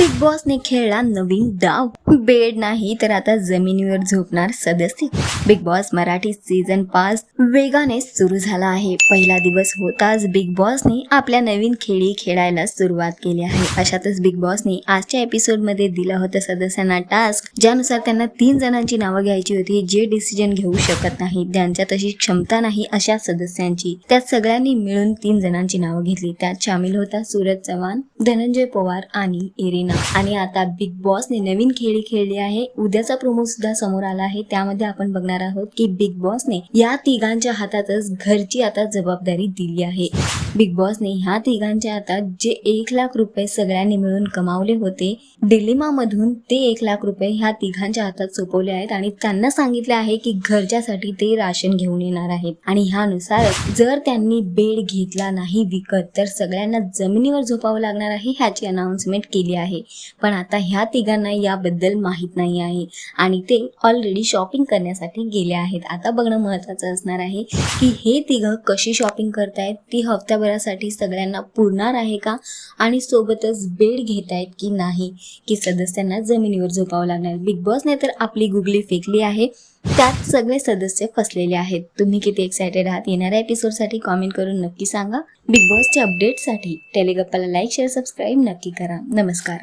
Big बॉसने खेळला नवीन डाव. बेड नाही तर आता जमिनीवर झोपणार सदस्य. बिग बॉस मराठी सीझन पाच वेगाने सुरू झाला आहे. पहिला दिवस होताच बिग बॉसने आपल्या नवीन खेळी खेळायला सुरुवात केली आहे. अशातच बिग बॉसने आजच्या एपिसोडमध्ये दिलं होतं सदस्यांना टास्क ज्यानुसार त्यांना तीन जणांची नावं घ्यायची होती जे डिसिजन घेऊ शकत नाही. त्यांच्या तशी क्षमता नाही अशा सदस्यांची. त्यात सगळ्यांनी मिळून तीन जणांची नावं घेतली. त्यात सामील होता सूरज चव्हाण धनंजय पवार आणि इरिना आणि आता बिग बॉसने नवीन खेळी खेळली आहे. उद्याचा प्रोमो सुद्धा समोर आला आहे. त्यामध्ये आपण बघणार आहोत की बिग बॉसने या तिघांच्या हातातच घरची आता जबाबदारी दिली आहे. बिग बॉसने ह्या तिघांच्या हातात जे एक लाख रुपये सगळ्यांनी मिळून कमावले होते डिलिमा मधून ते एक लाख रुपये ह्या तिघांच्या हातात सोपवले आहेत आणि त्यांना सांगितले आहे की घरच्यासाठी ते राशन घेऊन येणार आहेत. आणि ह्यानुसार जर त्यांनी बेड घेतला नाही विकत तर सगळ्यांना जमिनीवर झोपावं लागणार आहे ह्याची अनाउन्समेंट केली आहे. पण आता ह्या तिघांना याबद्दल माहीत नाही आहे आणि ते ऑलरेडी शॉपिंग करण्यासाठी गेले आहेत. आता बघणं महत्त्वाचं असणार आहे की हे तिघं कशी शॉपिंग करतायत ती वर्षभरासाठी सगळ्यांना पुरणार आहे का? आणि सोबतच बेड घेत आहेत की नाही? की सदस्यांना जमिनीवर झोपावं लागणार बिग बॉसने तर आपली गुगली फेकली आहे. त्यात सगळे सदस्य फसलेले आहेत. तुम्ही किती एक्सायटेड आहात? येणाऱ्या एपिसोडसाठी कॉमेंट करून नक्की सांगा. बिग बॉसच्या अपडेटसाठी टेलिगप्पाला लाईक शेअर सबस्क्राईब नक्की करा. नमस्कार.